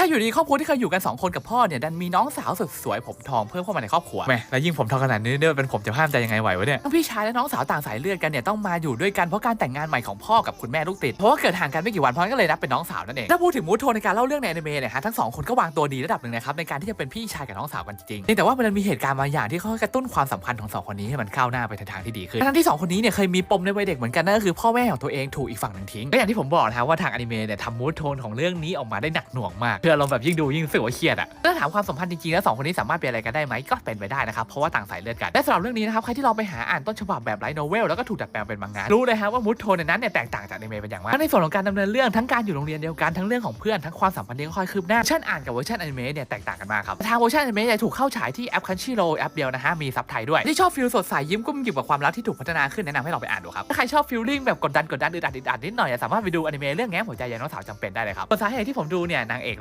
ถ้าอยู่ดีครอบครัวที่เคยอยู่กัน 2 คนกับพ่อเนี่ยดันมีน้องสาวสุดสวยผมทองเพิ่มเข้ามาในครอบครัวแหม่แล้วยิ่งผมทองขนาดนี้เนี่ยเป็นผมจะห้ามใจยังไงไหววะเนี่ยทั้งพี่ชายและน้องสาวต่างสายเลือดกันเนี่ยต้องมาอยู่ด้วยกันเพราะการแต่งงานใหม่ของพ่อกับคุณแม่ลูกติดเพราะว่าเกิดห่างกันไม่กี่วันพ่อก็เลยนับเป็นน้องสาวนั่นเองถ้าพูดถึงมูทโทนในการเล่าเรื่องในอนิเมะเนี่ยฮะทั้งสองคนก็วางตัวดีระดับหนึ่งนะครับในการที่จะเป็นพี่ชายกับน้องสาวกันจริงๆเพียงแต่ว่ามันมีเหตุการณ์บางอย่างที่เขากระตุ้นความสัมพันธ์ของสองคนนี้ให้มันก้าวหน้าไปในทางที่ดีขึ้นทั้งที่สองคนนี้เนี่ยเคยมีปมในวัยเด็กเหมือนกันนั่นก็คือพ่อแม่ของตัวเองถูกอีกฝั่งหนึ่งทิ้งก็อย่างที่ผมบอกนะฮะว่าทางอนิเมะเนี่ยทำมูทโทนของเรื่องนี้ออกมาได้หนักหน่วงมากคืออารมณ์แบบยิ่งดูยิ่งรู้สึกว่าเครียดอะถ้าถามความสัมพันธ์จริงๆแล้วสองคนนี้สามารถเป็นอะไรกันได้ไหมก็เป็นไปได้นะครับเพราะว่าต่างสายเลือดกันและสำหรับเรื่องนี้นะครับใครที่ลองไปหาอ่านต้นฉบับแบบไลท์โนเวลแล้วก็ถูกดัดแปลงเป็นมังงะรู้เลยฮะว่ามูทโทนในนั้นเนี่ยแตกต่างจากอนิเมะเป็นอย่างมากทั้งในส่วนของการดำเนินเรื่องทั้งการอยู่โรงเรียนเดียวกันทั้งเรื่องของเพื่อนทั้งความสัมพันธ์ที่ค่อยๆคืบหน้าเวอร์ชันอ่านกับเวอร์ชันอนิเมะเนี่ยแตกต่างกันมากครับทางเวอร์ชันอนิเมะเนี่ยถูกเข้าฉายที่แอป Crunchyroll แอปเดียวนะฮะมีซับไทยด้วยที่ชอบฟิลสดใสยิ้มกุ้มกิ่มกับความรักที่ถูกพัฒนาขึ้นแนะนำให้ลองไปอ่านดูครับถ้าใครชอบฟิลลิ่งแบบกดดันกดดันอึดอัดอึดอัดนิดหน่อยสามารถไปดูอนิเมะเรื่องแง้มหัวใจยายน้องสาวจำเป็นได้เลยครับส่วนสาเหตุที่ผมดูเนี่ยนางเอก